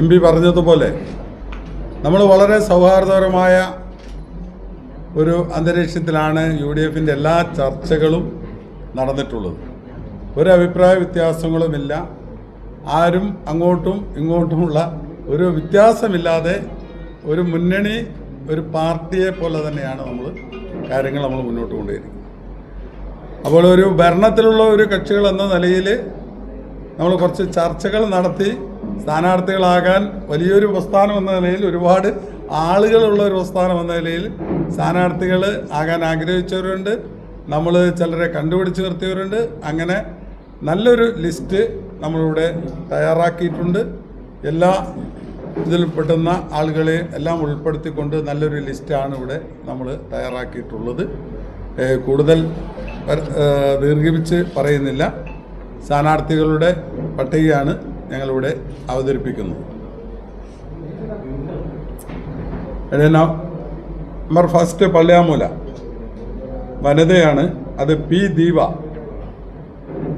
M P പറഞ്ഞതുപോലെ നമ്മൾ വളരെ സൗഹാർദ്ദപരമായ ഒരു അന്തരീക്ഷത്തിലാണ് യു ഡി എഫിന്റെ എല്ലാ ചർച്ചകളും നടന്നിട്ടുള്ളത്. ഒരു അഭിപ്രായ വ്യത്യാസങ്ങളുമില്ല. ആരും അങ്ങോട്ടും ഇങ്ങോട്ടുമുള്ള ഒരു വ്യത്യാസമില്ലാതെ ഒരു മുന്നണി ഒരു പാർട്ടിയെ പോലെ തന്നെയാണ് നമ്മൾ കാര്യങ്ങൾ നമ്മൾ മുന്നോട്ട് കൊണ്ടുവരുന്നത് അപ്പോൾ ഒരു ഭരണത്തിലുള്ള ഒരു കക്ഷികൾ എന്ന നിലയിൽ നമ്മൾ കുറച്ച് ചർച്ചകൾ നടത്തി സ്ഥാനാർത്ഥികളാകാൻ വലിയൊരു പ്രസ്ഥാനം എന്ന നിലയിൽ ഒരുപാട് ആളുകളുള്ള ഒരു പ്രസ്ഥാനം എന്ന നിലയിൽ സ്ഥാനാർത്ഥികൾ ആകാൻ ആഗ്രഹിച്ചവരുണ്ട്. നമ്മൾ ചിലരെ കണ്ടുപിടിച്ച് നിർത്തിയവരുണ്ട്. അങ്ങനെ നല്ലൊരു ലിസ്റ്റ് നമ്മളിവിടെ തയ്യാറാക്കിയിട്ടുണ്ട്. എല്ലാ ഇതിൽ പെട്ടുന്ന ആളുകളെ എല്ലാം ഉൾപ്പെടുത്തിക്കൊണ്ട് നല്ലൊരു ലിസ്റ്റാണ് ഇവിടെ നമ്മൾ തയ്യാറാക്കിയിട്ടുള്ളത്. കൂടുതൽ ദീർഘിപ്പിച്ച് പറയുന്നില്ല. സ്ഥാനാർത്ഥികളുടെ പട്ടികയാണ് ഞങ്ങളിവിടെ അവതരിപ്പിക്കുന്നു. Number first Palliyamoola. വനിതയാണ് അത് P Deepa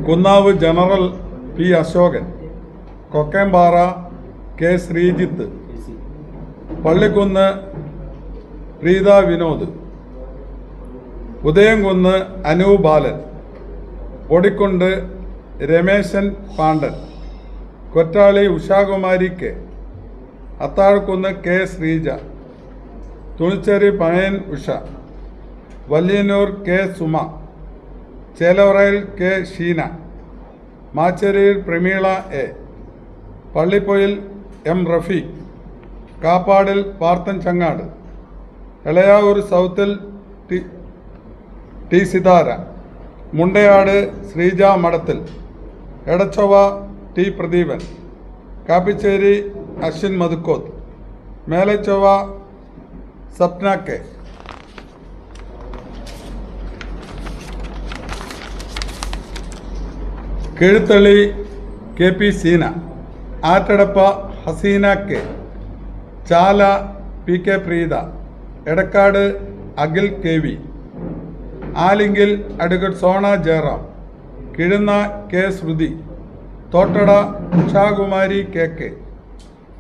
Kunnav general P Ashokan. Kokkenpara K Sreejith. Pallikkunnu Preetha Vinod. Udayamkunnu Anu Balan. Podikkundu Rameshan Pandan. Kottali Ushakumari K Athazhakkunnu K Sreeja Thunicheri Pazhayan Usha Valiyannur K Suma ചേലവറയിൽ K Sheena മാച്ചേരിയിൽ Prameela A Pallippoyil M Rafeeq കാപ്പാടിൽ Parthan Changad Elayavoor സൗത്തിൽ T T Sithara Mundayad Sreeja Madathil Edachovva T Pradeepan Kappicheri Ashwin Madhukkoth Melachovva Sapna K. Keezhthalli K P Seena Attadappa Haseena K. Chala P K Preetha Edakkad Akhil K V. Alinkil advocate Sona Jayaram Kizhunna K Sruthi. Thottada Ushakumari K K.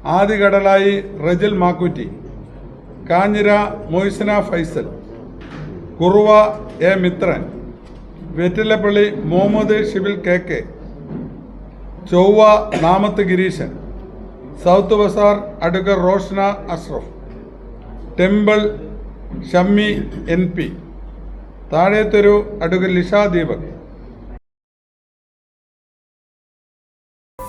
Adikadalayi Rajil Makkutty. Kanjira Moysana Faisal. Kuruva A Mithran. Vettilappalli Muhammad Shibil K K. Chovva Namath Gireeshan. South Bazar Adukkar Roshna Ashraf. Temple Shammi N P. Thazhathoru അടുക്കൽ ലിഷ ദീപക്.